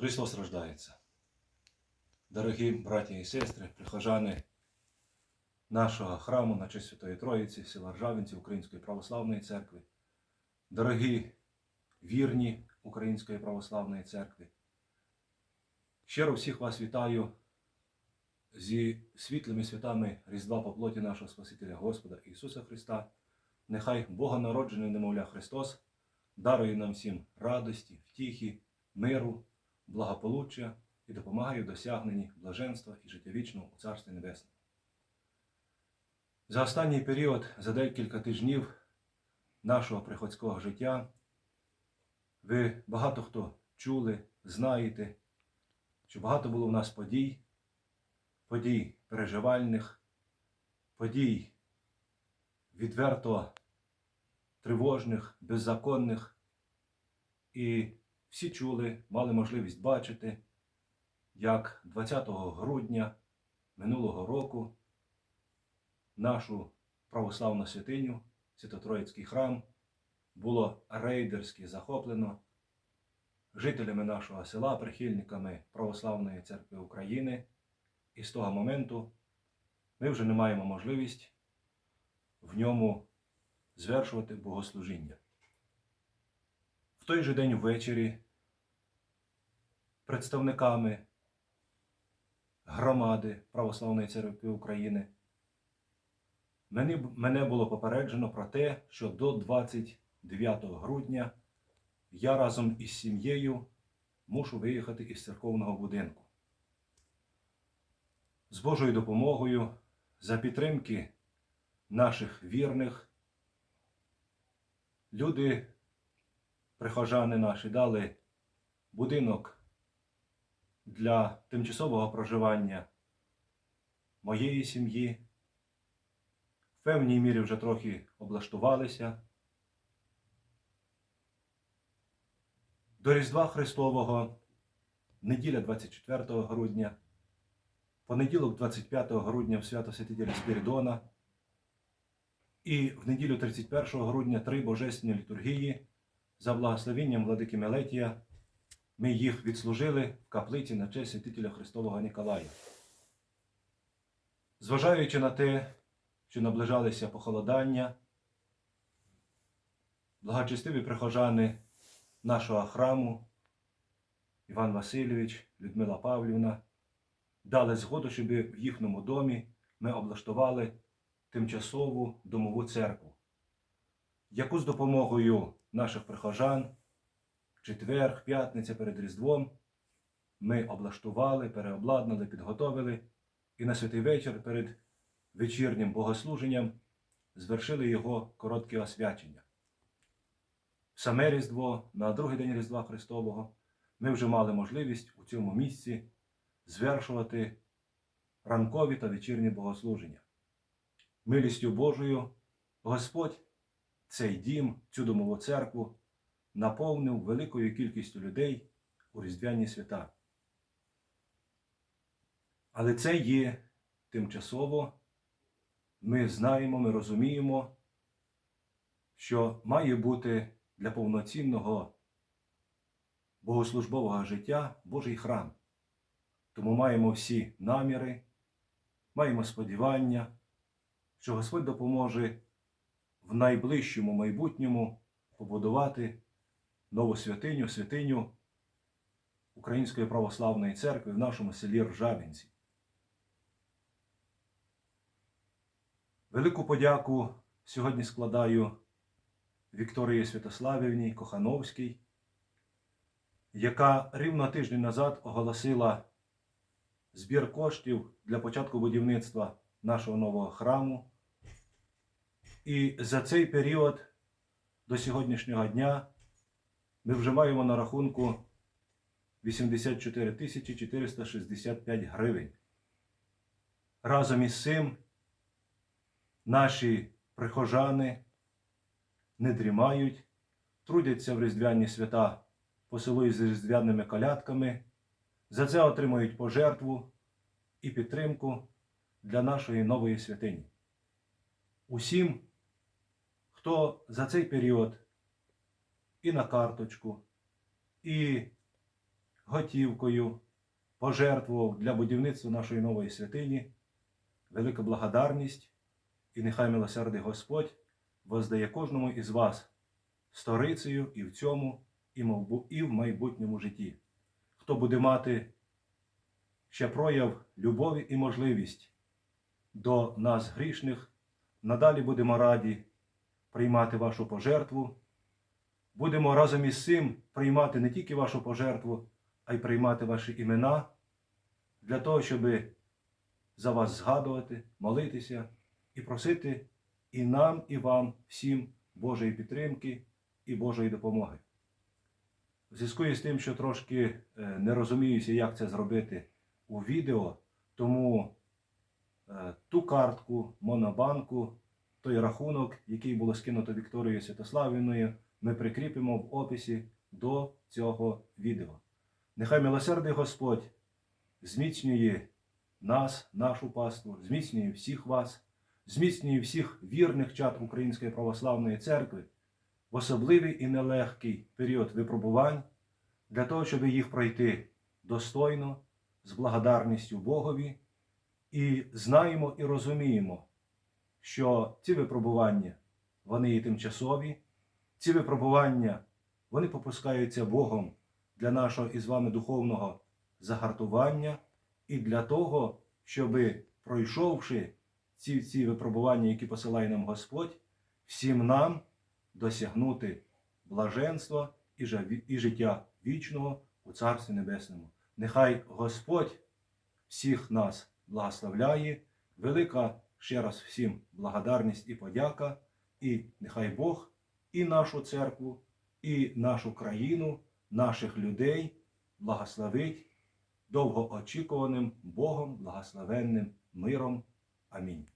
Христос рождається. Дорогі браті і сестри, прихожани нашого храму на честь Святої Троїці, села Ржавинці Української православної церкви, дорогі вірні Української православної церкви. Щиро всіх вас вітаю зі світлими святами Різдва по плоті нашого Спасителя Господа Ісуса Христа. Нехай Богонароджений немовля Христос дарує нам всім радості, втіхи, миру, благополуччя і допомагає досягненні блаженства і життя вічного у Царстві Небесному. За останній період, за декілька тижнів нашого приходського життя, ви багато хто чули, знаєте, що багато було в нас подій, подій переживальних, подій відверто тривожних, беззаконних. І всі чули, мали можливість бачити, як 20 грудня минулого року нашу православну святиню, Свято-Троїцький храм, було рейдерськи захоплено жителями нашого села, прихильниками Православної церкви України. І з того моменту ми вже не маємо можливість в ньому звершувати богослужіння. Той же день ввечері представниками громади Православної церкви України мене було попереджено про те, що до 29 грудня я разом із сім'єю мушу виїхати із церковного будинку. З Божою допомогою, за підтримки наших вірних, люди, прихожани наші, дали будинок для тимчасового проживання моєї сім'ї. В певній мірі вже трохи облаштувалися. До Різдва Христового, неділя 24 грудня, понеділок 25 грудня в свято Святителя Спірідона і в неділю 31 грудня три божественні літургії за благословенням владики Мелетія ми їх відслужили в каплиці на честь святителя Христового Ніколая. Зважаючи на те, що наближалися похолодання, благочестиві прихожани нашого храму Іван Васильович, Людмила Павлівна дали згоду, щоб в їхньому домі ми облаштували тимчасову домову церкву, яку з допомогою наших прихожан четвер, п'ятниця перед Різдвом ми облаштували, переобладнали, підготовили і на святий вечір перед вечірнім богослуженням звершили його коротке освячення. Саме Різдво, на другий день Різдва Христового, ми вже мали можливість у цьому місці звершувати ранкові та вечірні богослуження. Милістю Божою Господь цей дім, цю домову церкву наповнив великою кількістю людей у Різдвяні свята. Але це є тимчасово. Ми знаємо, ми розуміємо, що має бути для повноцінного богослужбового життя Божий храм. Тому маємо всі наміри, маємо сподівання, що Господь допоможе в найближчому майбутньому побудувати нову святиню, святиню Української православної церкви в нашому селі Ржавінці. Велику подяку сьогодні складаю Вікторії Святославівні Кохановській, яка рівно тиждень назад оголосила збір коштів для початку будівництва нашого нового храму. І за цей період до сьогоднішнього дня ми вже маємо на рахунку 84 тисячі 465 гривень. Разом із цим наші прихожани не дрімають, трудяться в різдвяні свята по селу із різдвяними колядками, за це отримують пожертву і підтримку для нашої нової святині. Усім, хто за цей період і на карточку, і готівкою пожертвував для будівництва нашої нової святині. Велика благодарність, і нехай милосердий Господь воздає кожному із вас сторицею і в цьому, і в майбутньому житті. Хто буде мати ще прояв любові і можливість до нас грішних, надалі будемо раді приймати вашу пожертву. Будемо разом із цим приймати не тільки вашу пожертву, а й приймати ваші імена для того, щоб за вас згадувати, молитися і просити і нам, і вам всім Божої підтримки і Божої допомоги. В зв'язку із тим, що трошки е, не розуміюся, як це зробити у відео, тому е, ту картку Монобанку, той рахунок, який було скинуто Вікторією Святославівною, ми прикріпимо в описі до цього відео. Нехай милосердний Господь зміцнює нас, нашу паству, зміцнює всіх вас, зміцнює всіх вірних чад Української православної церкви в особливий і нелегкий період випробувань для того, щоб їх пройти достойно, з благодарністю Богові, і знаємо і розуміємо, що ці випробування вони є тимчасові, ці випробування вони попускаються Богом для нашого із вами духовного загартування і для того, щоб, пройшовши ці, ці випробування, які посилає нам Господь, всім нам досягнути блаженства і життя вічного у Царстві Небесному. Нехай Господь всіх нас благословляє, велика ще раз всім благодарність і подяка, і нехай Бог і нашу церкву, і нашу країну, наших людей благословить довгоочікуваним Богом благословенним миром. Амінь.